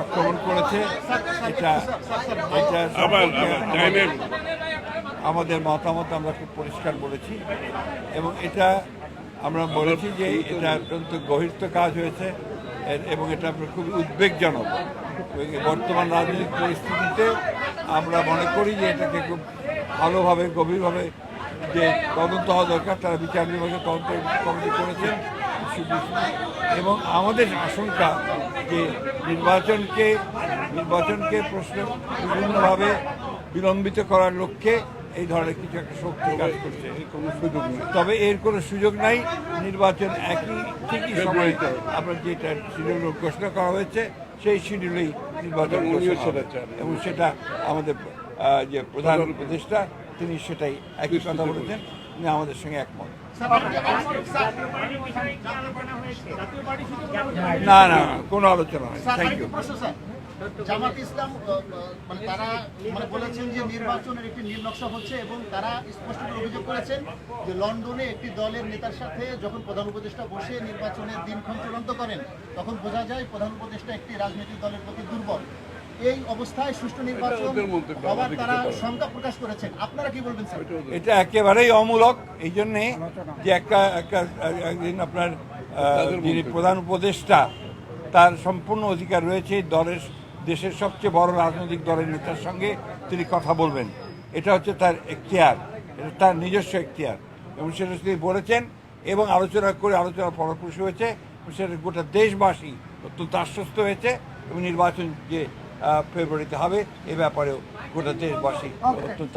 আক্রমণ করেছে। এটা এটা আমাদের মতামত আমরা খুব পরিষ্কার বলেছি। এবং এটা আমরা বলেছি যে এটা অত্যন্ত গভীরত কাজ হয়েছে। এবং এটা খুবই উদ্বেগজনক। বর্তমান রাজনৈতিক পরিস্থিতিতে আমরা মনে করি যে এটাকে খুব ভালোভাবে গভীরভাবে যে তদন্ত হওয়া দরকার তারা বিচার বিভাগে তদন্ত কমিটি করেছেন। এবং আমাদের আশঙ্কা যে নির্বাচনকে নির্বাচনকে প্রশ্ন বিভিন্নভাবে বিলম্বিত করার লক্ষ্যে এই ধরনের কিছু একটা শক্তি কাজ করছে। এর কোনো সুযোগ নেই তবে এর কোনো সুযোগ নাই। নির্বাচন একই ঠিকই সময় আপনার যেটা শিডিউল ঘোষণা করা হয়েছে সেই শিডিউলেই নির্বাচন এবং সেটা আমাদের যে প্রধান উপদেষ্টা তিনি সেটাই একই কথা বলেছেন। আমাদের সঙ্গে একমত। না না কোনো আলোচনা হয় থ্যাংক ইউ জামাত ইসলাম মানে তারা মানে বলেছেন যে নির্বাচনের একটি নীল নকশা হচ্ছে এবং তারা স্পষ্ট অভিযোগ করেছেন যে লন্ডনে একটি দলের নেতার সাথে যখন প্রধান উপদেষ্টা বসে নির্বাচনের দিনক্ষণ চূড়ান্ত করেন তখন বোঝা যায় প্রধান উপদেষ্টা একটি রাজনৈতিক দলের প্রতি দুর্বল। এই অবস্থায় সুষ্ঠু নির্বাচন হওয়ার তারা শঙ্কা প্রকাশ করেছেন। আপনারা কি বলবেন স্যার? এটা একেবারেই অমূলক এই জন্যে যে একটা একটা একদিন আপনার যিনি প্রধান উপদেষ্টা তার সম্পূর্ণ অধিকার রয়েছে দলের দেশের সবচেয়ে বড় রাজনৈতিক দলের নেতার সঙ্গে তিনি কথা বলবেন। এটা হচ্ছে তার এখতিয়ার এটা তার নিজস্ব এখতিয়ার। এবং সেটা তিনি বলেছেন এবং আলোচনা করে আলোচনা ফলপ্রসূ হয়েছে সেটা গোটা দেশবাসী অত্যন্ত আশ্বস্ত হয়েছে এবং নির্বাচন যে ফেব্রুয়ারিতে হবে। এ ব্যাপারেও গোটা দেশবাসী অত্যন্ত আশ্বস্ত